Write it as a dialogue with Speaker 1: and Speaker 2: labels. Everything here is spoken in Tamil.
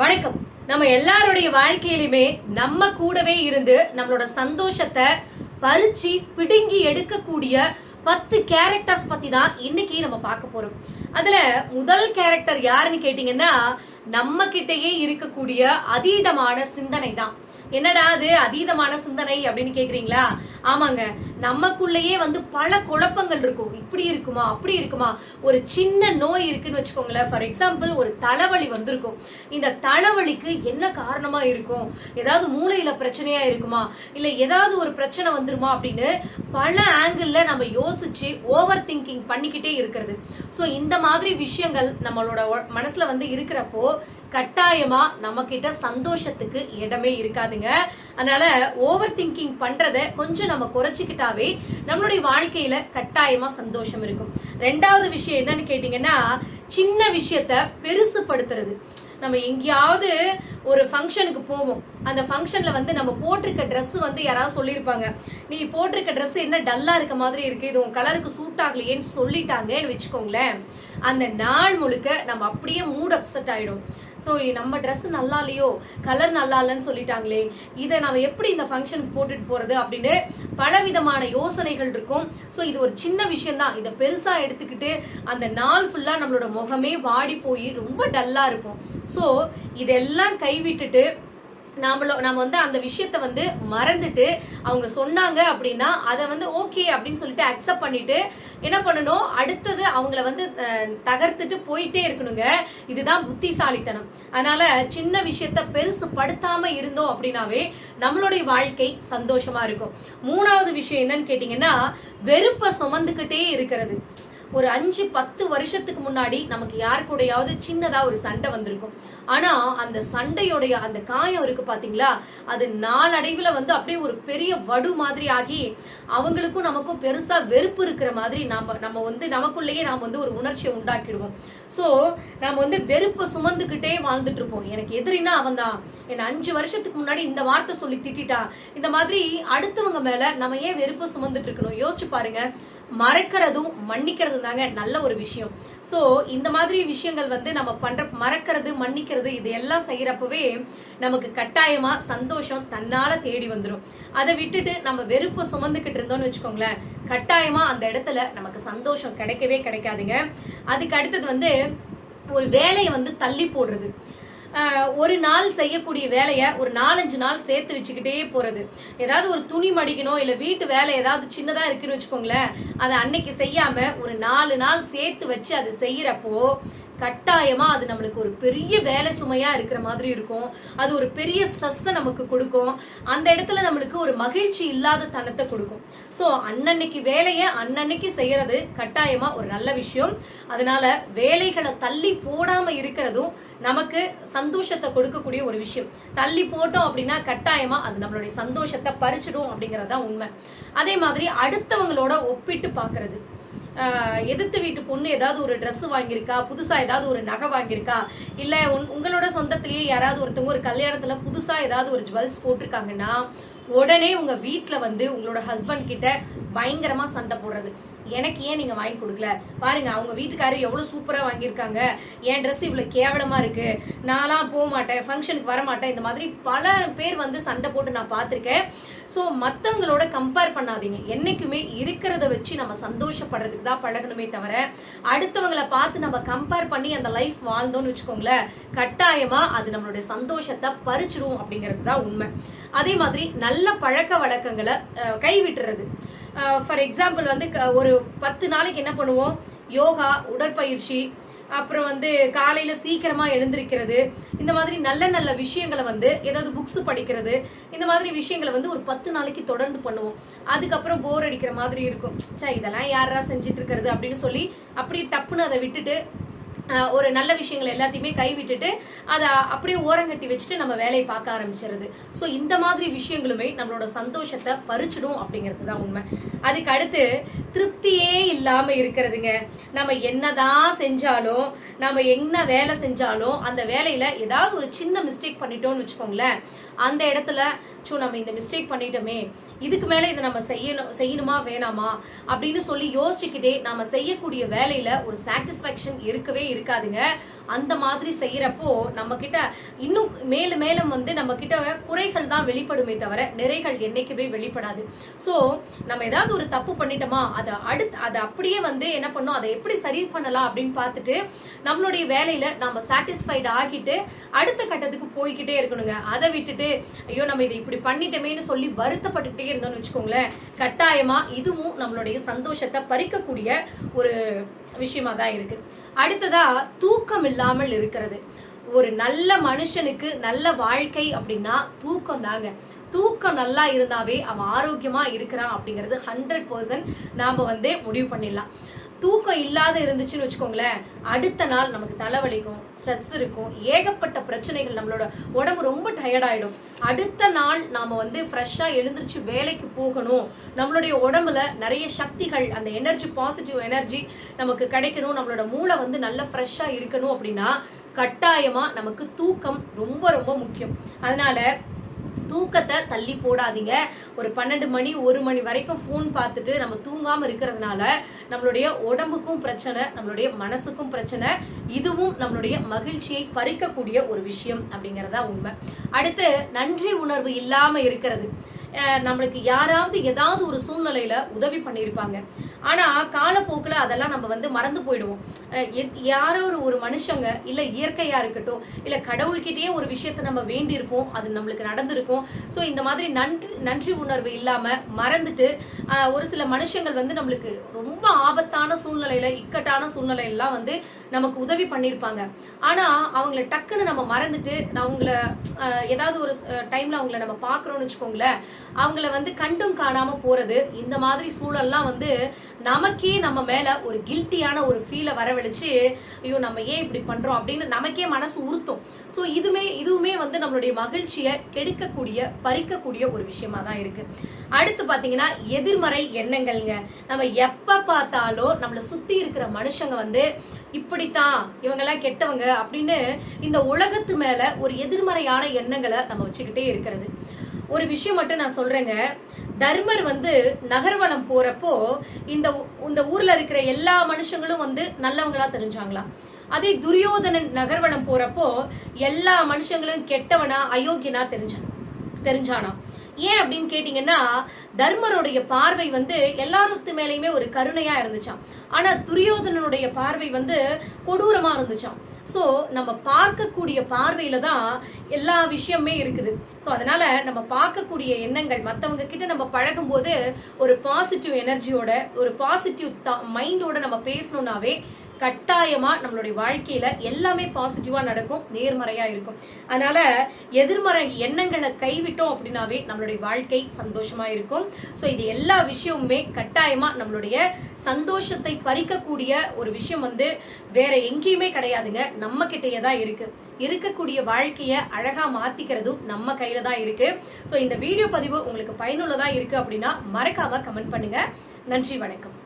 Speaker 1: வணக்கம். நம்ம எல்லாருடைய வாழ்க்கையிலுமே நம்ம கூடவே இருந்து நம்மளோட சந்தோஷத்தை பறிச்சு பிடுங்கி எடுக்கக்கூடிய பத்து கேரக்டர்ஸ் பத்தி தான் இன்னைக்கு நம்ம பார்க்க போறோம். அதுல முதல் கேரக்டர் யாருன்னு கேட்டீங்கன்னா நம்ம கிட்டேயே இருக்கக்கூடிய அதீதமான சிந்தனை தான் என்னடா அது அதீதமான சிந்தனை அப்படின்னு கேக்குறீங்களா? ஆமாங்க. நமக்குள்ளேயே வந்து பல குழப்பங்கள் இருக்கும். இப்படி இருக்குமா? அப்படி இருக்குமா? ஒரு சின்ன நோய் இருக்குன்னு வச்சுக்கோங்களேன். ஃபார் எக்ஸாம்பிள் ஒரு தலைவலி வந்திருக்கும். இந்த தலைவலிக்கு என்ன காரணமா இருக்கும்? ஏதாவது மூளையில பிரச்சனையா இருக்குமா? இல்ல ஏதாவது ஒரு பிரச்சனை வந்துருமா அப்படின்னு பல ஆங்கிள் நம்ம யோசிச்சு ஓவர் திங்கிங் பண்ணிக்கிட்டே இருக்கிறது. ஸோ இந்த மாதிரி விஷயங்கள் நம்மளோட மனசுல வந்து இருக்கிறப்போ கட்டாயமா நம்ம கிட்ட சந்தோஷத்துக்கு இடமே இருக்காதுங்க. அதனால ஓவர் திங்கிங் பண்றத கொஞ்சம் நம்ம குறைச்சிக்கிட்டாவே நம்மளுடைய வாழ்க்கையில கட்டாயமா சந்தோஷம் இருக்கும். ரெண்டாவது விஷயம் என்னன்னு கேட்டீங்கன்னா சின்ன விஷயத்த பெருசுப்படுத்துறது. நம்ம எங்கேயாவது ஒரு ஃபங்க்ஷனுக்கு போவோம். அந்த ஃபங்க்ஷனில் வந்து நம்ம போட்டிருக்க ட்ரெஸ் வந்து யாராவது சொல்லியிருப்பாங்க. நீ போட்டிருக்க ட்ரெஸ் என்ன டல்லாக இருக்க மாதிரி இருக்குது இது உன் கலருக்கு சூட் ஆகலையேன்னு சொல்லிட்டாங்கன்னு வச்சுக்கோங்களேன். அந்த நாள் முழுக்க நம்ம அப்படியே மூட் அப்செட் ஆகிடும் ஸோ நம்ம ட்ரெஸ் நல்லா இல்லையோ கலர் நல்லா இல்லைன்னு சொல்லிட்டாங்களே. இதை நம்ம எப்படி இந்த ஃபங்க்ஷனுக்கு போட்டுட்டு போறது அப்படின்னு பலவிதமான யோசனைகள் இருக்கும். ஸோ இது ஒரு சின்ன விஷயம்தான். இதை பெருசா எடுத்துக்கிட்டு அந்த நாள் ஃபுல்லா நம்மளோட முகமே வாடி போய் ரொம்ப டல்லா இருக்கும். ஸோ இதெல்லாம் கைவிட்டுட்டு நாமளோ நம்ம வந்து அந்த விஷயத்த வந்து மறந்துட்டு அவங்க சொன்னாங்க அப்படின்னா அதை வந்து ஓகே அப்படின்னு சொல்லிட்டு அக்செப்ட் பண்ணிட்டு என்ன பண்ணணும்? அடுத்தது அவங்கள வந்து தகர்த்துட்டு போயிட்டே இருக்கணுங்க. இதுதான் புத்திசாலித்தனம். அதனால சின்ன விஷயத்த பெருசு படுத்தாம இருந்தோம் அப்படின்னாவே நம்மளுடைய வாழ்க்கை சந்தோஷமா இருக்கும். மூணாவது விஷயம் என்னன்னு கேட்டீங்கன்னா வெறுப்பை சுமந்துக்கிட்டே இருக்கிறது. ஒரு அஞ்சு பத்து வருஷத்துக்கு முன்னாடி நமக்கு யார் கூடயாவது சின்னதா ஒரு சண்டை வந்திருக்கும். ஆனா அந்த சண்டையோடைய அந்த காயம் இருக்கு பாத்தீங்களா? அது நாளடைவுல வந்து அப்படியே ஒரு பெரிய வடு மாதிரி ஆகி அவங்களுக்கும் நமக்கும் பெருசா வெறுப்பு இருக்கிற மாதிரி நம்ம நம்ம வந்து நமக்குள்ளேயே நாம வந்து ஒரு உணர்ச்சியை உண்டாக்கிடுவோம். சோ நம்ம வந்து வெறுப்பை சுமந்துக்கிட்டே வாழ்ந்துட்டு இருப்போம். எனக்கு எதிரினா அவன் தான். என்ன அஞ்சு வருஷத்துக்கு முன்னாடி இந்த வார்த்தை சொல்லி திட்டிட்டா. இந்த மாதிரி அடுத்தவங்க மேல நம்ம ஏன் வெறுப்பை சுமந்துட்டு இருக்கணும்? யோசிச்சு பாருங்க. மறக்கிறதும் மன்னிக்கிறது தாங்க நல்ல ஒரு விஷயம். ஸோ இந்த மாதிரி விஷயங்கள் வந்து நம்ம பண்ற மறக்கிறது மன்னிக்கிறது இது எல்லாம் செய்யறப்பவே நமக்கு கட்டாயமா சந்தோஷம் தன்னால தேடி வந்துடும் அதை விட்டுட்டு நம்ம வெறுப்பை சுமந்துக்கிட்டு இருந்தோம்னு வச்சுக்கோங்களேன் கட்டாயமா அந்த இடத்துல நமக்கு சந்தோஷம் கிடைக்கவே கிடைக்காதுங்க. அதுக்கு அடுத்தது வந்து ஒரு வேலையை வந்து தள்ளி போடுறது. ஒரு நாள் செய்யக்கூடிய வேலையை ஒரு நாலஞ்சு நாள் சேர்த்து வச்சுக்கிட்டே போறது. ஏதாவது ஒரு துணி மடிக்கணும் இல்ல வீட்டு வேலை ஏதாவது சின்னதா இருக்குன்னு வச்சுக்கோங்களேன் அதை அன்னைக்கு செய்யாம ஒரு நாலு நாள் சேர்த்து வச்சு அது செய்யறப்போ கட்டாயமா அது நம்மளுக்கு ஒரு பெரிய வேலை சுமையா இருக்கிற மாதிரி இருக்கும். அது ஒரு பெரிய ஸ்ட்ரெஸ்ஸை நமக்கு கொடுக்கும். அந்த இடத்துல நம்மளுக்கு ஒரு மகிழ்ச்சி இல்லாத தனத்தை கொடுக்கும். ஸோ அன்னன்னைக்கு வேலையை அன்னன்னைக்கு செய்யறது கட்டாயமா ஒரு நல்ல விஷயம். அதனால வேலைகளை தள்ளி போடாம இருக்கிறதும் நமக்கு சந்தோஷத்தை கொடுக்கக்கூடிய ஒரு விஷயம். தள்ளி போட்டோம் அப்படின்னா கட்டாயமா அது நம்மளுடைய சந்தோஷத்தை பறிச்சிடும் அப்படிங்கிறது தான் உண்மை. அதே மாதிரி அடுத்தவங்களோட ஒப்பிட்டு பார்க்கிறது. எதிர்த்து வீட்டு பொண்ணு ஏதாவது ஒரு ட்ரெஸ் வாங்கியிருக்கா? புதுசாக ஏதாவது ஒரு நகை வாங்கியிருக்கா? இல்லை உன்- உங்களோட சொந்தத்திலேயே யாராவது ஒருத்தவங்க ஒரு கல்யாணத்தில் புதுசாக ஏதாவது ஒரு ஜுவல்ஸ் போட்டிருக்காங்கன்னா உடனே உங்கள் வீட்டில் வந்து உங்களோட ஹஸ்பண்ட் கிட்ட பயங்கரமாக சண்டை போடுறது. எனக்கு ஏன் நீங்க வாங்கி கொடுக்கல? பாருங்க அவங்க வீட்டுக்காரர் எவ்வளவு சூப்பரா வாங்கியிருக்காங்க. என் ட்ரெஸ் இவ்வளவு கேவலமா இருக்கு. நான்லாம் போக மாட்டேன் ஃபங்க்ஷனுக்கு வர மாட்டேன். இந்த மாதிரி பல பேர் வந்து சண்டை போட்டு நான் பார்த்துருக்கேன். ஸோ மற்றவங்களோட கம்பேர் பண்ணாதீங்க. என்றைக்குமே இருக்கிறத வச்சு நம்ம சந்தோஷப்படுறதுக்கு தான் பழகணுமே தவிர அடுத்தவங்கள பார்த்து நம்ம கம்பேர் பண்ணி அந்த லைஃப் வாழ்ந்தோம்னு வச்சுக்கோங்களேன் கட்டாயமாக அது நம்மளுடைய சந்தோஷத்தை பறிச்சிடும் அப்படிங்கிறது தான் உண்மை. அதே மாதிரி நல்ல பழக்க வழக்கங்களை கைவிட்டுறது. ஃபார் எக்ஸாம்பிள் வந்து க- ஒரு பத்து நாளைக்கு என்ன பண்ணுவோம்? யோகா உடற்பயிற்சி அப்புறம் வந்து காலையில சீக்கிரமா எழுந்திருக்கிறது இந்த மாதிரி நல்ல நல்ல விஷயங்களை வந்து ஏதாவது புக்ஸ் படிக்கிறது இந்த மாதிரி விஷயங்களை வந்து ஒரு பத்து நாளைக்கு தொடர்ந்து பண்ணுவோம். அதுக்கப்புறம் போர் அடிக்கிற மாதிரி இருக்கும். ச்சே இதெல்லாம் யாரா செஞ்சுட்டு இருக்கிறது அப்படின்னு சொல்லி அப்படியே டப்புன்னு அதை விட்டுட்டு ஒரு நல்ல விஷயங்கள் எல்லாத்தையுமே கைவிட்டுட்டு அதை அப்படியே ஓரங்கட்டி வச்சுட்டு நம்ம வேலையை பார்க்க ஆரம்பிச்சிருது ஸோ இந்த மாதிரி விஷயங்களுமே நம்மளோட சந்தோஷத்தை பறிச்சிடும் அப்படிங்கிறது தான் உண்மை. அதுக்கு அடுத்து திருப்தியே இல்லாம இருக்கிறதுங்க. நம்ம என்னதான் செஞ்சாலும் நம்ம என்ன வேலை செஞ்சாலும் அந்த வேலையில ஏதாவது ஒரு சின்ன மிஸ்டேக் பண்ணிட்டோம்னு வச்சுக்கோங்களேன். அந்த இடத்துல சோ நம்ம இந்த மிஸ்டேக் பண்ணிட்டோமே. இதுக்கு மேல இதை நம்ம செய்யணும் செய்யணுமா வேணாமா? அப்படின்னு சொல்லி யோசிச்சுக்கிட்டே நாம செய்யக்கூடிய வேலையில ஒரு சாட்டிஸ்ஃபேக்ஷன் இருக்கவே இருக்காதுங்க. அந்த மாதிரி செய்யறப்போ நம்ம கிட்ட இன்னும் மேலும் மேலும் வந்து நம்ம கிட்ட குறைகள் தான் வெளிப்படுமே தவிர நிறைகள் என்னைக்குமே வெளிப்படாது. ஸோ நம்ம ஏதாவது ஒரு தப்பு பண்ணிட்டோமா அதை அடுத்து அதை அப்படியே வந்து என்ன பண்ணோம் அதை எப்படி சரி பண்ணலாம் அப்படின்னு பார்த்துட்டு நம்மளுடைய வேலையில நம்ம சாட்டிஸ்ஃபைடு ஆகிட்டு அடுத்த கட்டத்துக்கு போய்கிட்டே இருக்கணுங்க. அதை விட்டுட்டு ஐயோ நம்ம இதை இப்படி பண்ணிட்டோமேன்னு சொல்லி வருத்தப்பட்டுக்கிட்டே இருந்தோம்னு வச்சுக்கோங்களேன் கட்டாயமா இதுவும் நம்மளுடைய சந்தோஷத்தை பறிக்கக்கூடிய ஒரு விஷயமா தான் இருக்கு. அடுத்ததா தூக்கம் இல்லாமல் இருக்கிறது. ஒரு நல்ல மனுஷனுக்கு நல்ல வாழ்க்கை அப்படின்னா தூக்கம் தாங்க தூக்கம் நல்லா இருந்தாவே அவன் ஆரோக்கியமா இருக்கிறான் அப்படிங்கிறது ஹண்ட்ரட் பர்சன்ட் நாம வந்து முடிவு பண்ணிடலாம். தூக்கம் இல்லாத இருந்துச்சுன்னு வச்சுக்கோங்களேன் அடுத்த நாள் நமக்கு தலைவலிக்கும் ஸ்ட்ரெஸ் இருக்கும் ஏகப்பட்ட பிரச்சனைகள் நம்மளோட உடம்பு ரொம்ப டயர்டாயிடும் அடுத்த நாள் நாம வந்து ஃப்ரெஷ்ஷாக எழுந்திரிச்சு வேலைக்கு போகணும். நம்மளுடைய உடம்புல நிறைய சக்திகள் அந்த எனர்ஜி பாசிட்டிவ் எனர்ஜி நமக்கு கிடைக்கணும். நம்மளோட மூளை வந்து நல்ல ஃப்ரெஷ்ஷாக இருக்கணும் அப்படின்னா கட்டாயமா நமக்கு தூக்கம் ரொம்ப ரொம்ப முக்கியம். அதனால தூக்கத்தை தள்ளி போடாதீங்க. ஒரு பன்னெண்டு மணி ஒரு மணி வரைக்கும் ஃபோன் பார்த்துட்டு நம்ம தூங்காமல் இருக்கிறதுனால நம்மளுடைய உடம்புக்கும் பிரச்சனை நம்மளுடைய மனசுக்கும் பிரச்சனை. இதுவும் நம்மளுடைய மகிழ்ச்சியை பறிக்கக்கூடிய ஒரு விஷயம் அப்படிங்கறதா உண்மை. அடுத்து நன்றி உணர்வு இல்லாமல் இருக்கிறது. நம்மளுக்கு யாராவது ஏதாவது ஒரு சூழ்நிலையில உதவி பண்ணியிருப்பாங்க. ஆனா காலப்போக்கில் அதெல்லாம் நம்ம வந்து மறந்து போயிடுவோம். எத்- யாரோ ஒரு ஒரு மனுஷங்க இல்ல இயற்கையா இருக்கட்டும் இல்ல கடவுள்கிட்டயே ஒரு விஷயத்த நம்ம வேண்டி இருப்போம் அது நம்மளுக்கு நடந்திருக்கும். ஸோ இந்த மாதிரி நன்றி நன்றி உணர்வு இல்லாம மறந்துட்டு ஒரு சில மனுஷங்கள் வந்து நம்மளுக்கு ரொம்ப ஆபத்தான சூழ்நிலையில இக்கட்டான சூழ்நிலையெல்லாம் வந்து நமக்கு உதவி பண்ணியிருப்பாங்க. ஆனா அவங்கள டக்குன்னு நம்ம மறந்துட்டு அவங்கள ஏதாவது ஒரு டைம்ல அவங்கள நம்ம பாக்குறோம்னு வச்சுக்கோங்களேன் அவங்கள வந்து கண்டும் காணாம போறது. இந்த மாதிரி சூழல்லாம் வந்து நமக்கே நம்ம மேல ஒரு கில்ட்டியான ஒரு ஃபீலை வரவழைச்சு ஐயோ நம்ம ஏன் இப்படி பண்றோம் அப்படின்னு நமக்கே மனசு உறுத்தும். ஸோ இதுமே இதுவுமே வந்து நம்மளுடைய மகிழ்ச்சியை கெடுக்கக்கூடிய பறிக்கக்கூடிய ஒரு விஷயமா தான் இருக்கு. அடுத்து பாத்தீங்கன்னா எதிர்மறை எண்ணங்கள்ங்க. நம்ம எப்ப பார்த்தாலும் நம்மளை சுத்தி இருக்கிற மனுஷங்க வந்து இப்படித்தான் இவங்கெல்லாம் கெட்டவங்க அப்படின்னு இந்த உலகத்து மேல ஒரு எதிர்மறையான எண்ணங்களை நம்ம வச்சுக்கிட்டே இருக்கிறது. ஒரு விஷயம் மட்டும் நான் சொல்றேங்க. தர்மர் வந்து நகர்வலம் போறப்போ இந்த இந்த ஊர்ல இருக்கிற எல்லா மனுஷங்களும் வந்து நல்லவங்களா தெரிஞ்சாங்களா அதே துரியோதனன் நகர்வலம் போறப்போ எல்லா மனுஷங்களும் கெட்டவனா அயோக்கியனா தெரிஞ்சான் தெரிஞ்சானா ஏன் அப்படின்னு கேட்டீங்கன்னா தர்மருடைய பார்வை வந்து எல்லாருக்கு மேலேயுமே ஒரு கருணையா இருந்துச்சாம். ஆனா துரியோதனனுடைய பார்வை வந்து கொடூரமா இருந்துச்சாம். ஸோ நம்ம பார்க்கக்கூடிய பார்வையில தான் எல்லா விஷயமே இருக்குது. ஸோ அதனால நம்ம பார்க்கக்கூடிய எண்ணங்கள் மற்றவங்க கிட்ட நம்ம பழகும்போது ஒரு பாசிட்டிவ் எனர்ஜியோட ஒரு பாசிட்டிவ் மைண்டோட நம்ம பேசணும்னாவே கட்டாயமா நம்மளுடைய வாழ்க்கையில எல்லாமே பாசிட்டிவா நடக்கும் நேர்மறையா இருக்கும். அதனால எதிர்மறை எண்ணங்களை கைவிட்டோம் அப்படின்னாவே நம்மளுடைய வாழ்க்கை சந்தோஷமா இருக்கும். ஸோ இது எல்லா விஷயமுமே கட்டாயமா நம்மளுடைய சந்தோஷத்தை பறிக்கக்கூடிய ஒரு விஷயம் வந்து வேற எங்கேயுமே கிடையாதுங்க. நம்ம கிட்டேயே தான் இருக்கு. இருக்கக்கூடிய வாழ்க்கையை அழகா மாத்திக்கிறதும் நம்ம கையில தான் இருக்கு. ஸோ இந்த வீடியோ பதிவு உங்களுக்கு பயனுள்ளதா இருக்கு அப்படின்னா மறக்காம கமெண்ட் பண்ணுங்க. நன்றி வணக்கம்.